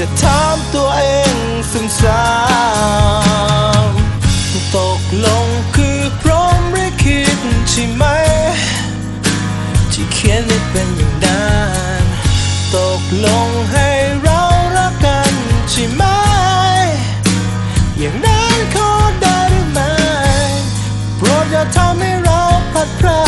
แต่ถามตัวเองซ้ำๆตกลงคือพร้อมหรือคิดใช่ไหม ที่เขียนให้เป็นอย่างนั้นตกลงให้เรารักกันใช่ไหม อย่างนั้นขอได้หรือไม่โปรดอย่าทำให้เราพัดพราก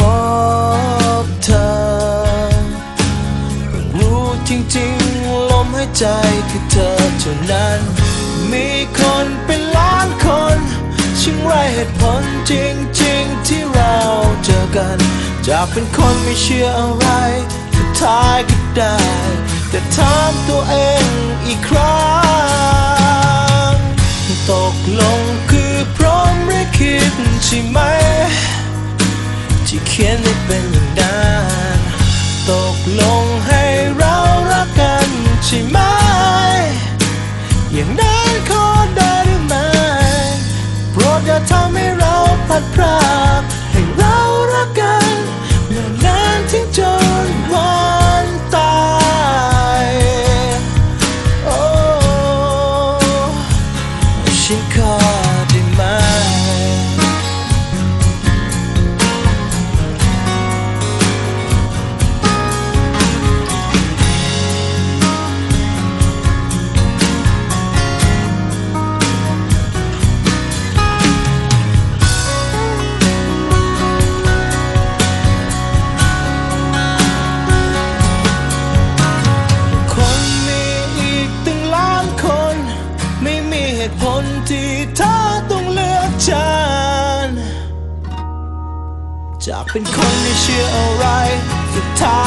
มหายใจคือเธอเท่านั้น มีคนเป็นล้านคนช่างไรเหตุผลจริงๆที่เราเจอกัน จากเป็นคนไม่เชื่ออะไรสุดท้ายก็ได้ แต่ถามตัวเองอีกครั้ง ตกลงคือพร้อมหรือคิดใช่ไหม ที่เขียนให้เป็นอย่างนั้นตกลงให้ ช่ไหม อย่างนั้นขอได้หรือไม่โปรดอย่าทำให้เราพลัดพรากให้เรารักกันนานนานถึงจนวันตายโอ้ฉันขอ ที่เธอต้องเลือกฉัน จากเป็นคนไม่เชื่ออะไรสุดท้าย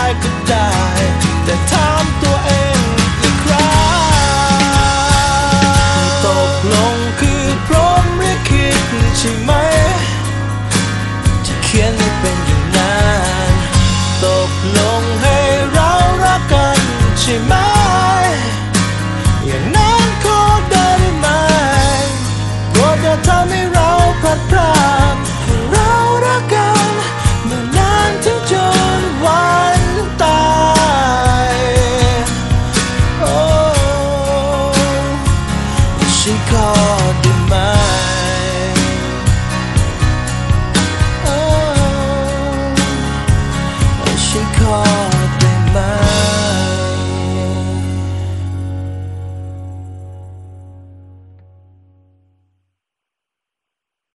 เ